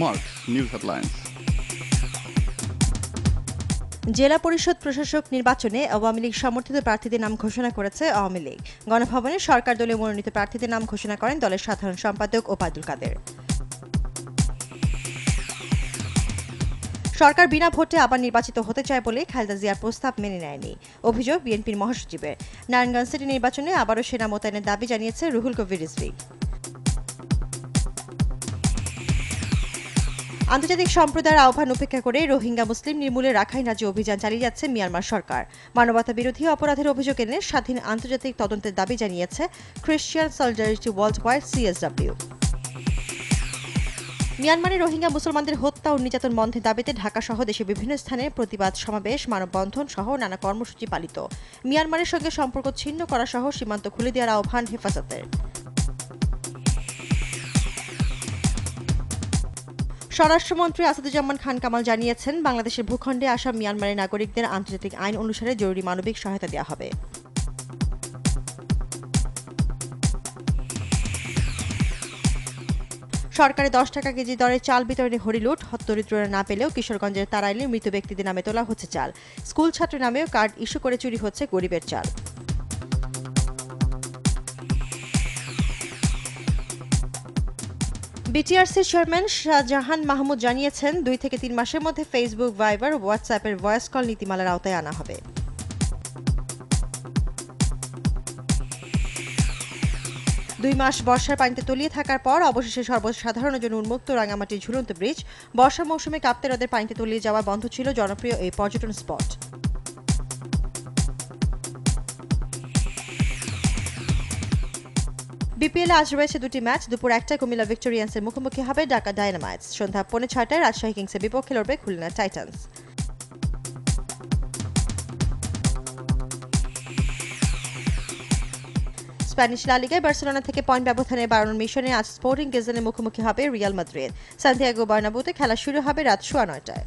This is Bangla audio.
Marks News Headlines. জেলা পরিষদ প্রশাসক নির্বাচনে আওয়ামী লীগ সমর্থিত প্রার্থীদের নাম ঘোষণা করেছে আওয়ামী লীগ। গণভবনে সরকার দলীয় মনোনীত প্রার্থীদের নাম ঘোষণা করেন দলের সাধারণ সম্পাদক ওবায়দুল কাদের। সরকার বিনা ভোটে আবার নির্বাচিত হতে চায় বলে খালেদা জিয়ার প্রস্তাব মেনে নেয়নি। অভিযোগ বিএনপির মহাসচিবের। নারায়ণগঞ্জ সিটি নির্বাচনে আবারও সেনা মোতায়েনের দাবি জানিয়েছে রুহুল কবির রিজভী। আন্তর্জাতিক সম্প্রদায়ের আহ্বান উপেক্ষা করে রোহিঙ্গা মুসলিম নির্মূলে রাখাইন রাজ্যে অভিযান চালিয়ে যাচ্ছে মিয়ানমার সরকার। মানবতা বিরোধী অপরাধের অভিযোগ এনে স্বাধীন আন্তর্জাতিক তদন্তের দাবি জানিয়েছে Christian Solidarity Worldwide CSW মিয়ানমারে রোহিঙ্গা মুসলমানদের হত্যা ও নির্যাতন বন্ধের দাবিতে ঢাকা সহ দেশের বিভিন্ন স্থানে প্রতিবাদ সমাবেশ, মানববন্ধন সহ নানা কর্মসূচি পালিত। মিয়ানমারের সঙ্গে সম্পর্ক ছিন্ন করা সহ সীমান্ত খুলে দেওয়ার আহ্বান হেফাজতের। স্বরাষ্ট্রমন্ত্রী আসাদুজ্জামান খান কামাল জানিয়েছেন, বাংলাদেশের ভূখণ্ডে আসা মিয়ানমারের নাগরিকদের আন্তর্জাতিক আইন অনুসারে জরুরি মানবিক সহায়তা দেওয়া হবে। সরকারে দশ টাকা কেজি দরে চাল বিতরণে হরিলুট হত্তরিদ্ররা না পেলেও কিশোরগঞ্জের তারাইলে মৃত ব্যক্তিদের নামে তোলা হচ্ছে চাল। স্কুল ছাত্র নামেও কার্ড ইস্যু করে চুরি হচ্ছে গরিবের চাল। বিটিআরসির চেয়ারম্যান শাহজাহান মাহমুদ জানিয়েছেন, দুই থেকে তিন মাসের মধ্যে ফেসবুক ভাইবার হোয়াটসঅ্যাপের ভয়েস কল নীতিমালার আওতায় আনা হবে। দুই মাস বর্ষার পানিতে তলিয়ে থাকার পর অবশেষে সর্বসাধারণের জন্য উন্মুক্ত রাঙামাটির ঝুলন্ত ব্রিজ। বর্ষা মৌসুমে কাপ্তে হ্রদের পানিতে তলিয়ে যাওয়া বন্ধ ছিল জনপ্রিয় এই পর্যটন স্পট। বিপিএল আজ রয়েছে দুটি ম্যাচ। দুপুর একটায় কুমিল্লা ভিক্টোরিয়ান্সের মুখোমুখি হবে ঢাকা ডায়নামাইটস। সন্ধ্যা পৌনে ছয়টায় রাজশাহী কিংসের বিপক্ষে লড়বে খুলনা টাইটান্স। স্প্যানিশ লা লিগায় বার্সেলোনা থেকে পয়েন্ট ব্যবধানে বাড়ানোর মিশনে আজ স্পোর্টিং গেজেনের মুখোমুখি হবে রিয়াল মাদ্রিদ। সান্তিয়াগো বার্নাবুতে খেলা শুরু হবে রাত সোয়া নয়টায়।